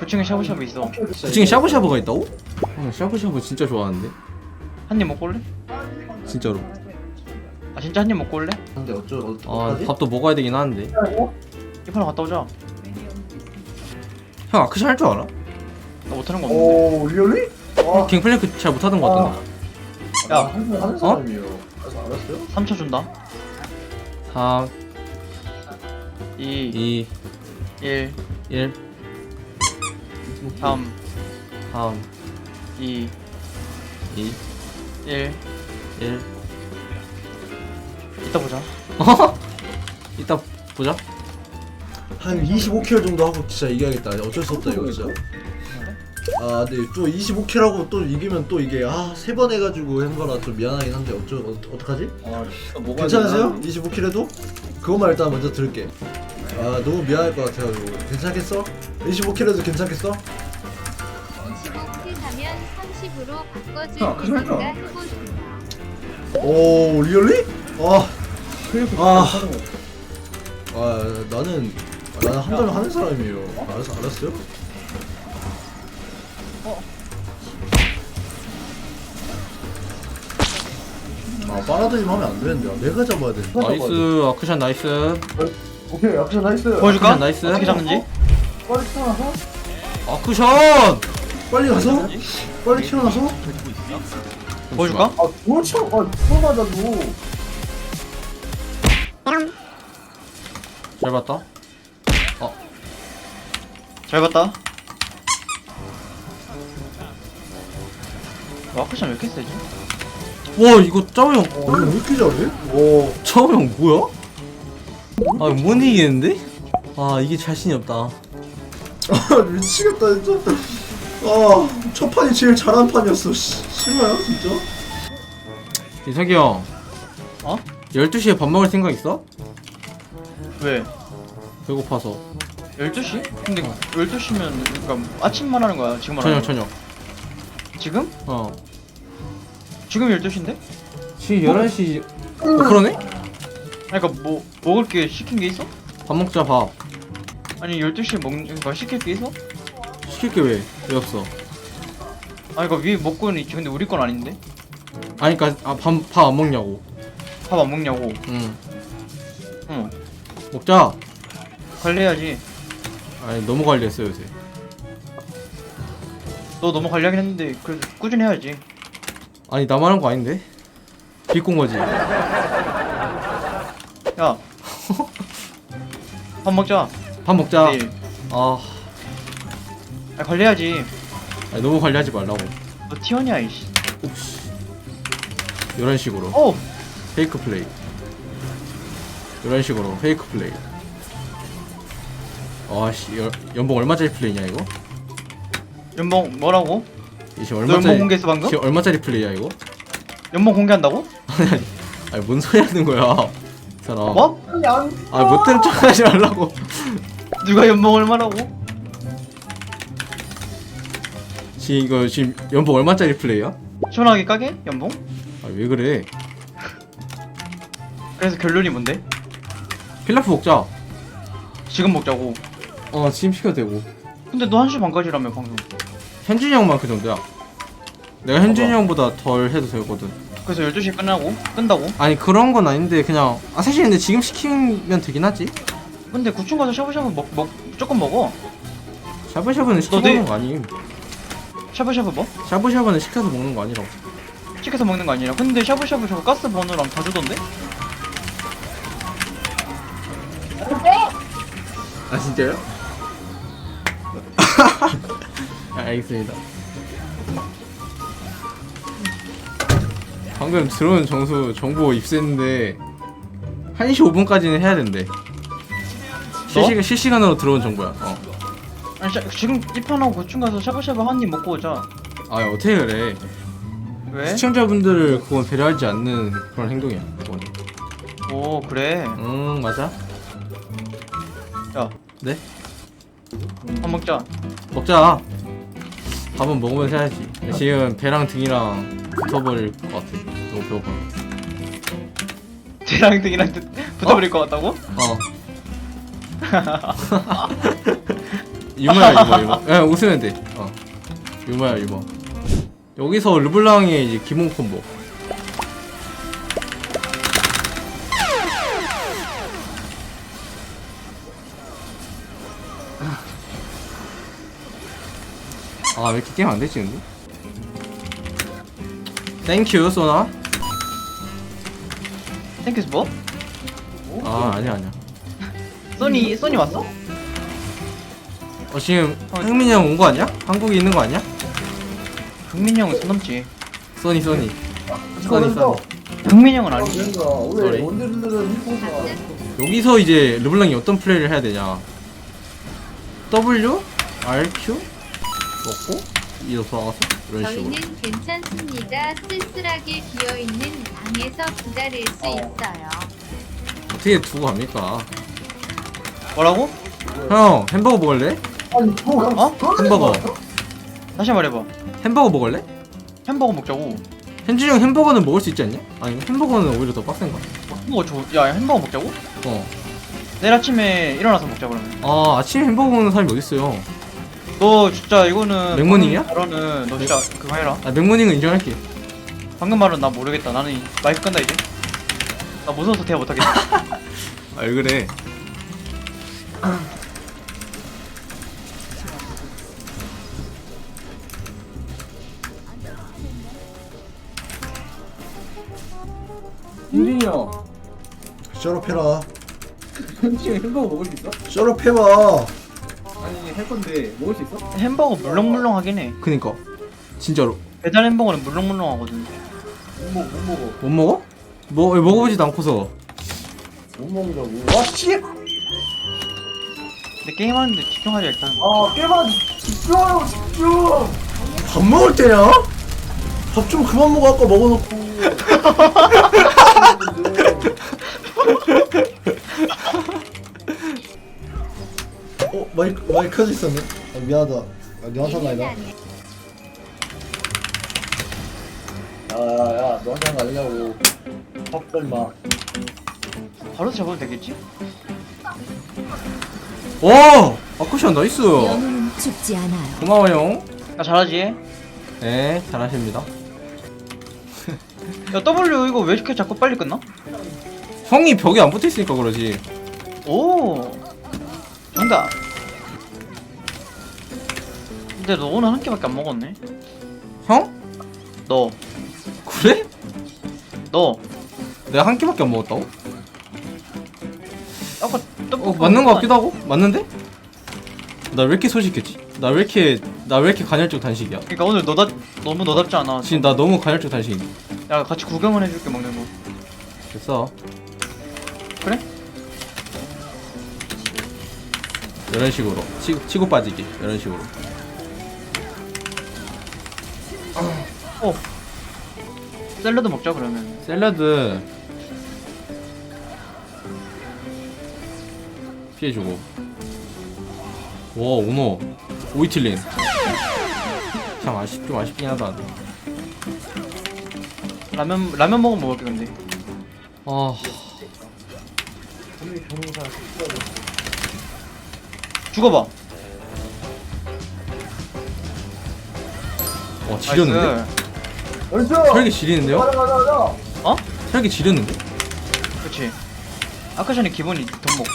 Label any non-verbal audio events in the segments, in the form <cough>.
9층에 샤브샤브 있어. 9층에 샤브샤브가 있다고? 어, 샤브샤브 진짜 좋아하는데 한 입 먹고 올래? 진짜로 아 진짜 한 입 먹고 올래? 근데 어쩌 어, 아 어떡하지? 밥도 먹어야 되긴 하는데 이파랑 갔다 오자. 형 아크샷 할 줄 알아? 나 못하는 거 없는데. 오 리얼리? 와 갱플랭크 잘 못하던 거 같던데 야. 야 하는 하는 사람이에요 그래서 알았어요? 3초 준다. 3 2, 2 1, 1 3, 3 2, 2 1. 1 이따 보자. <laughs> 이따 보자. 한 25킬 정도 하고 진짜 이겨야겠다. 어쩔 수 없다 이거 진짜 아 근데 또 25킬하고 또 이기면 또 이게 아 세 번 해가지고 한 거라 좀 미안하긴 한데 어쩌 어, 어떡하지? 아, 뭐가 괜찮으세요? 25킬 해도? 그것만 일단 먼저 들을게 아 너무 미안할 것 같아가지고 괜찮겠어? 25킬 해도 괜찮겠어? 25킬 하면 30으로 바꿔줄? 테니까 해보세요. 오 리얼리? 아, 아. 하는 거. 아 나는 아, 나는 한 잔을 하는 사람이에요 알았어 알았어요? 아 빨아들이면 하면 안 되는데 내가 잡아야 돼 나이스 아크샷 나이스 오케이, 액션 나이스. 보여줄까? 나이스 어떻게 잡는지? 빨리 태어나서 아크샷 빨리 가서 빨리 튀어나서 보여줄까? 아, 뭘 쳐? 아, 누가 맞아도. 잘 봤다 잘 봤다. 와크샷 왜 이렇게 세지? 와 이거 짜오 형 어, 왜 이렇게 잘해? 오 짜오 형 뭐야? 아못 이기겠는데? 아 이게 자신이 없다 아, 미치겠다 진짜 아첫 판이 제일 잘한 판이었어 씨, 싫어요 진짜? 이석이 형 어? 12시에 밥 먹을 생각 있어? 왜? 배고파서 12시? 근데 12시면 그러니까 아침만 하는 거야. 지금 말하는 저녁 거. 저녁 지금? 어 지금 12시인데? 지금 11시 어, 그러네? 그러니까 뭐 먹을 게 시킨 게 있어? 밥 먹자 밥 아니 12시에 먹는 거 시킬 게 있어? 시킬 게 왜? 왜 없어? 아니 그러니까 위에 먹고는 있지 근데 우리 건 아닌데? 아니 그니까 아, 밥, 밥 안 먹냐고 밥 안 먹냐고 응 응 먹자 관리해야지 아니 너무 관리했어 요새 너 너무 관리하긴 했는데 그래도 꾸준히 해야지 아니 나만 한 거 아닌데? 비꼰 거지 <laughs> 밥 먹자 밥 먹자 내일 아아 관리해야지 아니, 너무 관리하지 말라고 너 티원이야 이씨 이런 식으로 어! 페이크 플레이 이런 식으로 페이크 플레이 아씨 연봉 얼마짜리 플레이냐 이거? 연봉 뭐라고? 이 지금 너 연봉 얼마짜리 공개했어 방금? 지금 얼마짜리 플레이야 이거? 연봉 공개한다고? <laughs> 아니 뭔 소리 하는 거야 이 사람 뭐? 아 못된 척 하지 말라고 <laughs> 누가 연봉 얼마라고? 지금 이거 지금 연봉 얼마짜리 플레이야? 시원하게 까게? 연봉? 아 왜 그래 그래서 결론이 뭔데? 필라프 먹자 지금 먹자고 어 지금 시켜도 되고 근데 너 1시 반까지라며 방금 현준이 형만 그 정도야 내가 현준이 형보다 덜 해도 되거든 그래서 12시에 끝나고? 끈다고? 아니 그런 건 아닌데 그냥 아 사실 근데 지금 시키면 되긴 하지 근데 구충 가서 샤브샤브 먹, 먹 조금 먹어 샤브샤브는 시켜 내- 먹는 거 아님 샤브샤브 뭐? 샤브샤브는 시켜서 먹는 거 아니라고 시켜서 먹는 거 아니라 근데 샤브샤브 저거 가스 버너랑 다 주던데? 아 진짜요? <laughs> 아, 알겠습니다 방금 들어온 정수 정보 입수했는데 1시 5분까지는 해야 된대. 실시간, 실시간으로 들어온 정보야. 어. 아니 샤, 지금 입판하고 구충 가서 샤브샤브 한 입 먹고 오자. 아 어떻게 그래? 왜? 시청자분들을 그건 배려하지 않는 그런 행동이야 그건. 오 그래? 응 맞아. 야. 네? 밥 먹자. 먹자. 밥은 먹으면서 해야지. 지금 배랑 등이랑 붙어버릴 것 같아 너무 배고파 대랑 등이랑 드- 붙어버릴 것 같다고? 어. <laughs> 유머야 유머 유머. 야 웃으면 돼어. 유머야 유머. 여기서 르블랑의 이제 기본 콤보. 아 왜 이렇게 게임 안 되지 근데? 땡큐 소나 땡큐스 뭐? 아 아니야 아니야 소니 소니 왔어? 어 지금 어. 흥민이 형 온 거 아니야? 한국에 있는 거 아니야? 흥민이 형은 선 넘지 소니 소니 소니 소니 흥민이 형은 아니지 그러니까 원래 Sorry. 원딜들은 이뻐서 여기서 이제 르블랑이 어떤 플레이를 해야 되냐 W, RQ 먹고 이로 돌아가서 이런 식으로 저희는 괜찮습니다. 쓸쓸하게 비어 있는 방에서 기다릴 수 있어요. 어떻게 두고 갑니까? 뭐라고? 형 햄버거 먹을래? 아니 뭐가 어? 햄버거 다시 말해봐 햄버거 먹을래? 햄버거 먹자고 현준이 형 햄버거는 먹을 수 있지 않냐? 아니 햄버거는 오히려 더 빡센 거야 햄버거 줘. 야 햄버거 먹자고? 어. 내일 아침에 일어나서 먹자 그러면 아 아침에 햄버거 먹는 사람이 어딨어요 너 진짜 이거는 맥모닝이야? 말은 너 진짜 그거 해라 아 맥모닝은 인정할게 방금 말은 나 모르겠다. 나는 이- 마이크 끈다 이제. 나 무서워서 대화 못하겠다 <laughs> 아왜 그래? 윤진이 형. 셔럽해라. 현진이 햄버거 먹을 수 있어? 셔럽해봐 아니 할 건데 먹을 수 있어? 햄버거 물렁물렁하긴 해. 그니까. 진짜로. 배달 햄버거는 물렁물렁하거든. 못 먹어 못 먹어. 못 먹어? 뭐왜 먹어보지도 않고서. 못 먹으라고. 와씨! 근데 게임하는데 집중하자 일단 아 깨만 집중하라고 집중! 밥 먹을 때냐? 밥 좀 그만 먹어 아까 먹어놓고. <laughs> 어 마이크 마이크 켜져 있었네. 아, 미안하다. 아, 네 화상 아니다 너 한잔 가려고. 밥 떨마. 바로 잡으면 되겠지? 와 아쿠션 나이스! 영웅은 죽지 않아요. 고마워요. 나 잘하지? 네 잘하십니다. 야 W 이거 왜 이렇게 자꾸 빨리 끝나? 형이 벽에 안 붙어있으니까 그러지. 오! 정답 근데 너 오늘 한 끼밖에 안 먹었네. 형? 너 그래? 너 내가 한 끼밖에 안 먹었다고? 아까 떡볶이 어 맞는 거 같기도 하고 맞는데? 나 왜 이렇게 소식했지? 나 왜 이렇게 나 왜 이렇게 간헐적 단식이야? 그러니까 오늘 너답 너무 너답지 않아 지금 나 너무 간헐적 단식인데 야 같이 구경을 해줄게 먹는 거 됐어 그래? 이런 식으로 치, 치고 빠지기 이런 식으로 어 샐러드 먹자 그러면. 샐러드. 피해주고. 와 오너. 오이틀린. 참 아쉽 좀 아쉽긴 하다. 라면 라면 먹으면 먹을게 근데? 아. 죽어봐. 와 지렸는데? 나이스. 얼쑤 혈기 지리는데요? 가자 가자 가자 어? 혈기 지렸는데? 그치 아까 전에 기본이 돈 먹.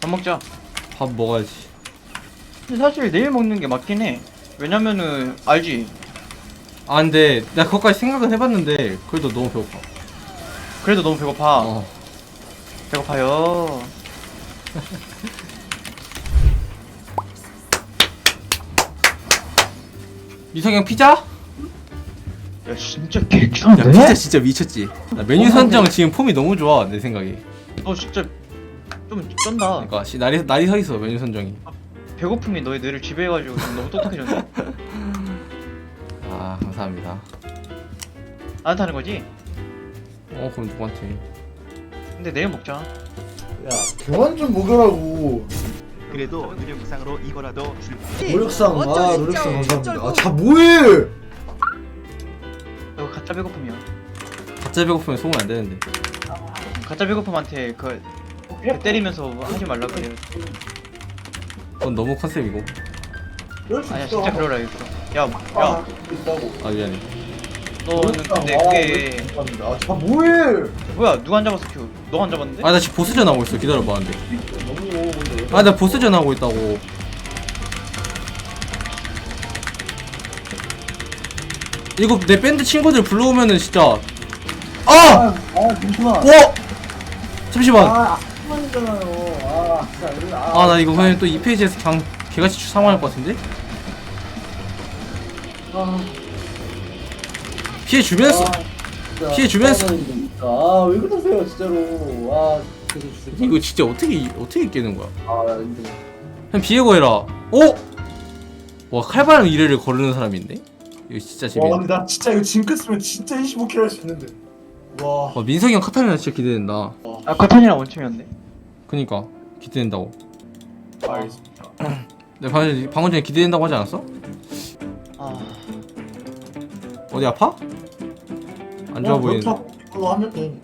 밥 먹자 밥 먹어야지 근데 사실 내일 먹는 게 맞긴 해 왜냐면은 알지 아 근데 내가 그것까지 생각은 해봤는데 그래도 너무 배고파 그래도 너무 배고파 어. 배고파요 <laughs> 이성형 피자? 야 진짜 개야 귀찮은데? 피자 진짜 미쳤지. 나 메뉴 선정 지금 폼이 너무 좋아 내 생각에. 너 진짜 좀 쩐다. 그러니까 씨, 날이 날이 서 있어 메뉴 선정이. 배고픔이 너의 뇌를 지배해가지고 지금 너무 똑똑해졌네. <laughs> 아 감사합니다. 나한테 하는 거지? 어 그럼 누구한테? 근데 내일 먹자. 야 그만 좀 먹으라고. 그래도 능력상으로 이거라도 줄 노력상 아 노력상 감사합니다. 아자 뭐해 배고픔이야 가짜 배고프면 속으면 안 되는데. 가짜 배고픔한테 그, 그 때리면서 하지 말라 그래 그건 너무 컨셉이고. 아니야. 진짜 그러라 이거. 야야. 아, 있다고. 아 미안해. 너는 근데 그게 아, 자 뭐해? 뭐야 누가 안 잡았어 큐? 너가 안 잡았는데? 아 나 지금 보스전 하고 있어. 기다려봐 안돼. 너무 근데. 아나 보스전 하고 있다고 이거 내 밴드 친구들 불러오면은 진짜 아! 아, 아, 잠시만. 와! 잠시만 아, 아만이잖아요. 아, 진짜. 아, 아나 이거 그냥 또 2페이지에서 강 개같이 상황할 것 같은데? 아, 피해 주면서 진짜 피해 주면서. 아, 왜 그러세요, 진짜로. 아, 계속 주세요. 이거 진짜 어떻게 어떻게 깨는 거야? 아, 인정. 그냥 비에고 해라 어? 와 칼바람 이래를 거르는 있네? 이거 진짜 와, 재밌네 근데 나 진짜 이거 징크스면 진짜 25kg 할 수 있는데. 와. 와 민석이 형 카타리나 진짜 기대된다 아 카탄이랑 원챔이었네 그니까 기대된다고 알겠습니다. 내가 <clears throat> 방금, 방금 전에 기대된다고 하지 않았어? 아 어디 아파? 안 좋아 보이는 이걸로 하면 돼.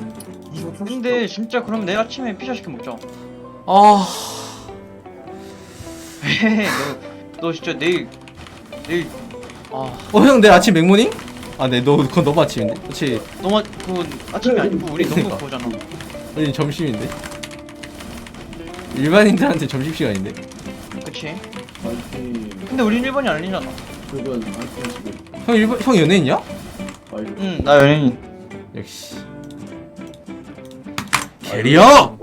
25kg. 근데 진짜 그럼 내일 아침에 피자 시켜 먹자 아... <laughs> 너, 너 진짜 내일 내일 아 어 형 내 아침 맥모닝? 아네너 그건 너무 아침인데 그치 너무 그 아침이 아니고 우리 너무 그러니까. 그거잖아 우리 점심인데 일반인들한테 점심시간인데 그치? 파이팅. 근데 우린 일본이 아니잖아 그건 말씀하시고. 형 일반 형 연예인이야? 응나 연예인 역시 캐리어!